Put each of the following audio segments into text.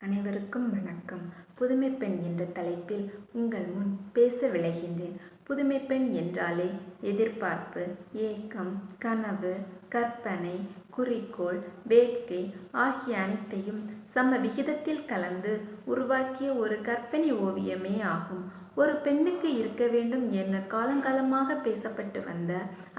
அனைவருக்கும் வணக்கம். புதுமைப்பெண் என்ற தலைப்பில் உங்கள் முன் பேச விளைகின்றேன். புதுமைப்பெண் என்றாலே எதிர்பார்ப்பு ஏக்கம் கனவு கற்பனை குறிக்கோள் வேட்கை ஆகிய அனைத்தையும் சம விகிதத்தில் கலந்து உருவாக்கிய ஒரு கற்பனை ஓவியமே ஆகும். ஒரு பெண்ணுக்கு இருக்க வேண்டும் என காலங்காலமாக பேசப்பட்டு வந்த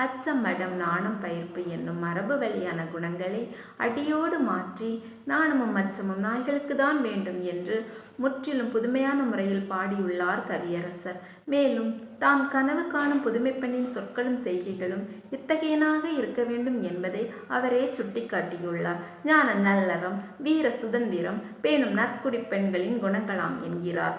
அச்சம் மடம் நாணம் பயிர்ப்பு என்னும் மரபு வழியான குணங்களை அடியோடு மாற்றி நாணமும் அச்சமும் நாய்களுக்கு தான் வேண்டும் என்று முற்றிலும் புதுமையான முறையில் பாடியுள்ளார் கவியரசர். மேலும் தாம் கனவு காணும் புதுமைப்பெண்ணின் சொற்களும் செய்கைகளும் இத்தகையனாக இருக்க வேண்டும் என்பதை அவரே சுட்டிக்காட்டியுள்ளார். ஞான நல்லறம் வீர சுதந்திரம் பேணும் நற்குடி பெண்களின் குணங்களாம் என்கிறார்.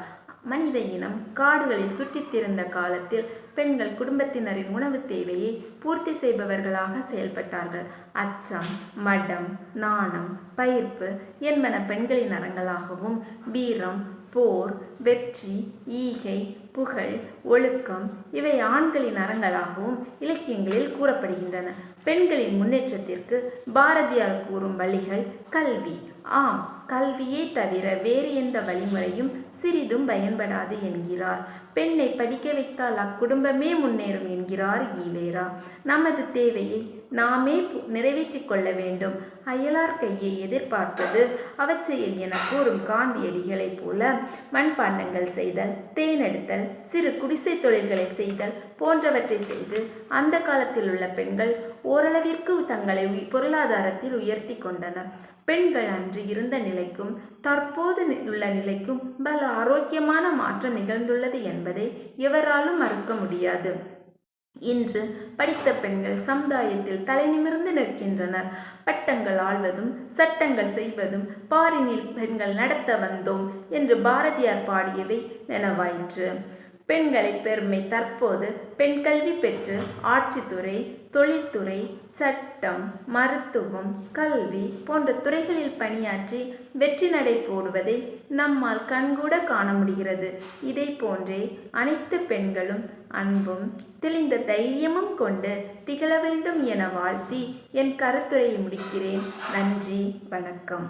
மனித இனம் காடுகளில் சுற்றித்திருந்த காலத்தில் பெண்கள் குடும்பத்தினரின் உணவு தேவையை பூர்த்தி செய்பவர்களாக செயல்பட்டார்கள். அச்சம் மடம் நாணம் பயிர்ப்பு என்பன பெண்களின் அறங்களாகவும் வீரம் போர் வெற்றி ஈகை புகழ் ஒழுக்கம் இவை ஆண்களின் அறங்களாகவும் இலக்கியங்களில் கூறப்படுகின்றன. பெண்களின் முன்னேற்றத்திற்கு பாரதியார் கூறும் வழிகள் கல்வி. ஆம் கல்வியே தவிர வேறு எந்த வழிமுறையும் சிறிதும் பயன்படாது என்கிறார். பெண்ணை படிக்க வைத்தால் அக்குடும்பமே முன்னேறும் என்கிறார் ஈவேரா. நமது தேவையை நாமே நிறைவேற்றிக் கொள்ள வேண்டும். அயலார் கையை எதிர்பார்ப்பது அவச்செயல் என கூறும் காந்தியடிகளைப் போல மண்பாண்டங்கள் செய்தல் தேனெடுத்தல் சிறு குடிசை தொழில்களை செய்தல் போன்றவற்றை செய்து அந்த காலத்தில் உள்ள பெண்கள் ஓரளவிற்கு தங்களை பொருளாதாரத்தில் உயர்த்தி கொண்டனர். பெண்கள் அன்று இருந்த நிலைக்கும் தற்போது உள்ள நிலைக்கும் பல ஆரோக்கியமான மாற்றம் நிகழ்ந்துள்ளது என்பதை எவராலும் மறுக்க முடியாது. இன்று படித்த பெண்கள் சமுதாயத்தில் தலை நிமிர்ந்து நிற்கின்றனர். பட்டங்கள் ஆள்வதும் சட்டங்கள் செய்வதும் பாரினில் பெண்கள் நடத்த வந்தோம் என்று பாரதியார் பாடியவை நினைவாயிற்று. பெண்களை பெருமை தற்போது பெண் கல்வி பெற்று ஆட்சித்துறை தொழில்துறை சட்டம் மருத்துவம் கல்வி போன்ற துறைகளில் பணியாற்றி வெற்றி நடை போடுவதை நம்மால் கண்கூட காண முடிகிறது. இதை போன்றே அனைத்து பெண்களும் அன்பும் தெளிந்த தைரியமும் கொண்டு திகழ வேண்டும் என வாழ்த்தி என் கருத்துரையை முடிக்கிறேன். நன்றி வணக்கம்.